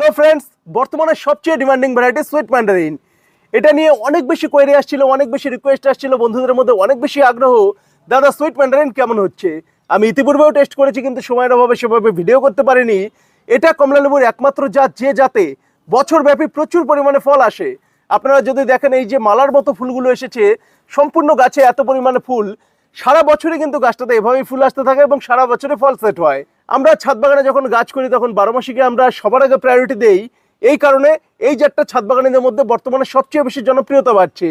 Hello friends বর্তমানে সবচেয়ে demanding variety sweet Mandarin এটা নিয়ে অনেক বেশি কোয়েরি আসছিল, অনেক বেশি রিকোয়েস্ট আসছিল, বন্ধুদের মধ্যে অনেক বেশি আগ্রহ। দাদা সুইট ম্যান্ডারিন কেমন হচ্ছে? আমি ইতিপূর্বেও টেস্ট করেছি, কিন্তু সময়ের অভাবে সেভাবে ভিডিও করতে পারিনি। এটা কমলালেবুর একমাত্র জাত, যে জাতে বছরব্যাপী প্রচুর পরিমাণে ফল আসে। আপনারা যদি দেখেন, এই যে মালার মতো ফুলগুলো এসেছে, সম্পূর্ণ গাছে এত পরিমাণে ফুল সারা বছরই কিন্তু গাছটাতে এভাবেই ফুল আসতে থাকে এবং সারা বছরে ফল সেট হয়। আমরা ছাদ বাগানে যখন গাছ করি, তখন বারো মাসিকে আমরা সবার আগে প্রায়োরিটি দেই। এই কারণে এই জাতটা ছাদ বাগানীদের মধ্যে বর্তমানে সবচেয়ে বেশি জনপ্রিয়তা বাড়ছে।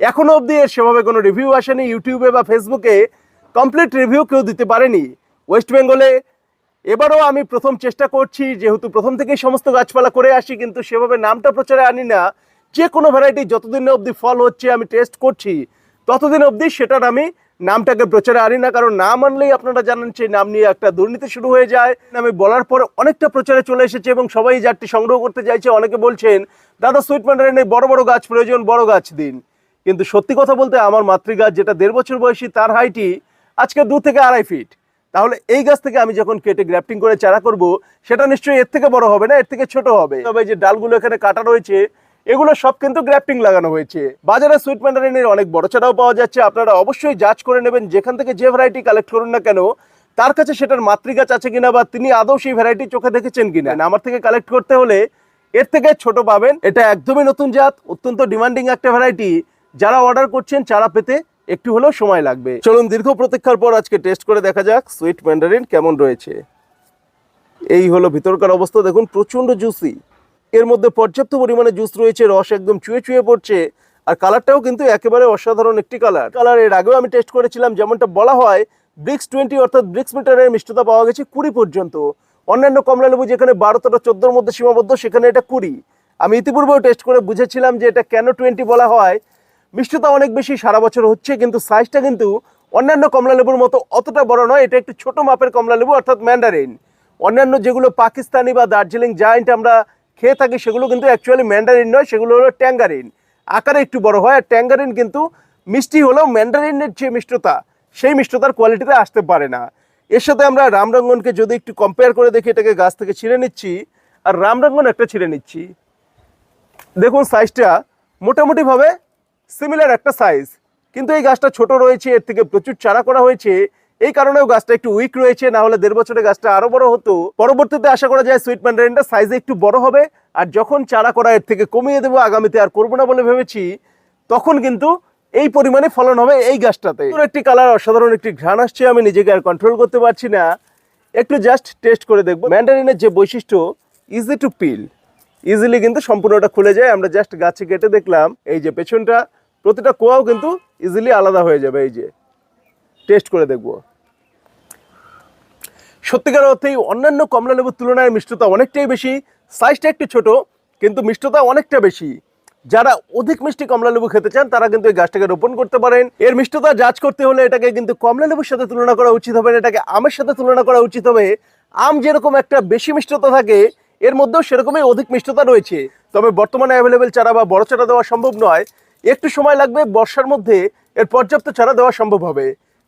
এখনও অবধি এর সেভাবে কোনো রিভিউ আসেনি ইউটিউবে বা ফেসবুকে কমপ্লিট রিভিউ কেউ দিতে পারেনি। ওয়েস্ট বেঙ্গলে এবারও আমি প্রথম চেষ্টা করছি, যেহেতু প্রথম থেকেই সমস্ত গাছপালা করে আসি, কিন্তু সেভাবে নামটা প্রচারে আনি না। যে কোনো ভ্যারাইটি যতদিন অবধি ফল হচ্ছে, আমি টেস্ট করছি। ততদিন অবধি সেটার আমি নামটাকে প্রচারে আনি না, কারণ নাম আনলেই আপনারা জানেন সেই নাম নিয়ে একটা দুর্নীতি শুরু হয়ে যায়। আমি বলার পর অনেকটা প্রচারে চলে এসেছে এবং সবাই জাতটি সংগ্রহ করতে চাইছে। অনেকে বলছেন, দাদা সুইট ম্যান্ডারিনের বড় বড় গাছ, প্রয়োজন বড় গাছ দিন। কিন্তু সত্যি কথা বলতে আমার মাতৃগাছ যেটা দেড় বছর বয়সী, তার হাইটি আজকে দু থেকে আড়াই ফিট তাহলে এই গাছ থেকে আমি যখন কেটে গ্রাফটিং করে চারা করব, সেটা নিশ্চয়ই এর থেকে বড় হবে না? এর থেকে ছোট হবে। তবে যে ডালগুলো এখানে কাটা রয়েছে এগুলো সব কিন্তু গ্রাফটিং লাগানো হয়েছে। বাজারে সুইট ম্যান্ডারিনের অনেক বড় চারাও পাওয়া যাচ্ছে। আপনারা অবশ্যই যাচ করে নেবেন যেখান থেকে যে ভ্যারাইটি কালেক্ট করুন না কেন তার কাছে সেটার মাতৃগাছ আছে কিনা বা তিনি আদৌ সেই ভ্যারাইটি চোখে দেখেছেন কিনা। আমার থেকে কালেক্ট করতে হলে এর থেকে ছোট পাবেন। এটা একদমই নতুন জাত অত্যন্ত ডিমান্ডিং একটা ভ্যারাইটি যারা অর্ডার করছেন চারা পেতে একটু হলেও সময় লাগবে। চলুন দীর্ঘ প্রতীক্ষার পর আজকে টেস্ট করে দেখা যাক সুইট ম্যান্ডারিন কেমন রয়েছে। এই হলো ভিতরকার অবস্থা। দেখুন প্রচণ্ড জুসি এর মধ্যে পর্যাপ্ত পরিমাণে জুস রয়েছে, রস একদম চুয়ে চুয়ে পড়ছে, আর কালারটাও কিন্তু একেবারে অসাধারণ একটি কালার কালারের আগেও আমি টেস্ট করেছিলাম, যেমনটা বলা হয় ব্রিক্স টোয়েন্টি অর্থাৎ ব্রিক্স মিটারের মিষ্টতা পাওয়া গেছে কুড়ি পর্যন্ত। অন্যান্য কমলা লেবু যেখানে বারো তেরো চোদ্দোর মধ্যে সীমাবদ্ধ, সেখানে এটা কুড়ি। আমি ইতিপূর্বেও টেস্ট করে বুঝেছিলাম যে এটা কেন টোয়েন্টি বলা হয়। মিষ্টতা অনেক বেশি, সারা বছর হচ্ছে, কিন্তু সাইজটা কিন্তু অন্যান্য কমলা লেবুর মতো অতটা বড় নয়, এটা একটু ছোট মাপের কমলা লেবু, অর্থাৎ ম্যান্ডারিন অন্যান্য যেগুলো পাকিস্তানি বা দার্জিলিং জায়েন্ট আমরা খেয়ে থাকি, সেগুলো কিন্তু অ্যাকচুয়ালি ম্যান্ডারিন নয়, সেগুলো হলো ট্যাঙ্গারিন আকারে একটু বড় হয়, আর ট্যাঙ্গারিন কিন্তু মিষ্টি হলেও ম্যান্ডারিনের যে মিষ্টতা, সেই মিষ্টতার কোয়ালিটিতে আসতে পারে না। এর সাথে আমরা রামরঙ্গনকে যদি একটু কম্পেয়ার করে দেখি, এটাকে গাছ থেকে ছিঁড়ে নিচ্ছি, আর রামরঙ্গন একটা ছিঁড়ে নিচ্ছি। দেখুন সাইজটা মোটামুটিভাবে সিমিলার একটা সাইজ কিন্তু এই গাছটা ছোট রয়েছে, এর থেকে প্রচুর চারা করা হয়েছে এই কারণেও গাছটা একটু উইক রয়েছে না হলে দেড় বছরে গাছটা আরও বড় হতো। পরবর্তীতে আশা করা যায় সুইট ম্যান্ডারিনটা সাইজে একটু বড় হবে, আর যখন চারা করা এর থেকে কমিয়ে দেবো, আগামীতে আর করব না বলে ভেবেছি, তখন কিন্তু এই পরিমাণে ফলন হবে এই গাছটাতে। একটি কালার, অসাধারণ একটি ঘ্রাণ আসছে, আমি নিজেকে আর কন্ট্রোল করতে পারছি না। একটু জাস্ট টেস্ট করে দেখব। ম্যান্ডারিনের যে বৈশিষ্ট্য ইজি টু পিল ইজিলি কিন্তু সম্পূর্ণটা খুলে যায়। আমরা জাস্ট গাছে কেটে দেখলাম, এই যে পেছনটা, প্রতিটা কোয়াও কিন্তু ইজিলি আলাদা হয়ে যাবে, এই যে। টেস্ট করে দেখব। সত্যিকার অর্থেই অন্যান্য কমলা লেবুর তুলনায় মিষ্টতা অনেকটাই বেশি সাইজটা একটু ছোট, কিন্তু মিষ্টতা অনেকটা বেশি। যারা অধিক মিষ্টি কমলা লেবু খেতে চান, তারা কিন্তু এই গাছটাকে রোপণ করতে পারেন। এর মিষ্টতা জাজ করতে হলে এটাকে কিন্তু কমলা লেবুর সাথে তুলনা করা উচিত হবে, এটাকে আমের সাথে তুলনা করা উচিত হবে। আম যেরকম একটা বেশি মিষ্টতা থাকে, এর মধ্যেও সেরকমই অধিক মিষ্টতা রয়েছে। তবে বর্তমানে অ্যাভেলেবেল চারা বা বড় চারা দেওয়া সম্ভব নয়। একটু সময় লাগবে বর্ষার মধ্যে এর পর্যাপ্ত চারা দেওয়া সম্ভব হবে।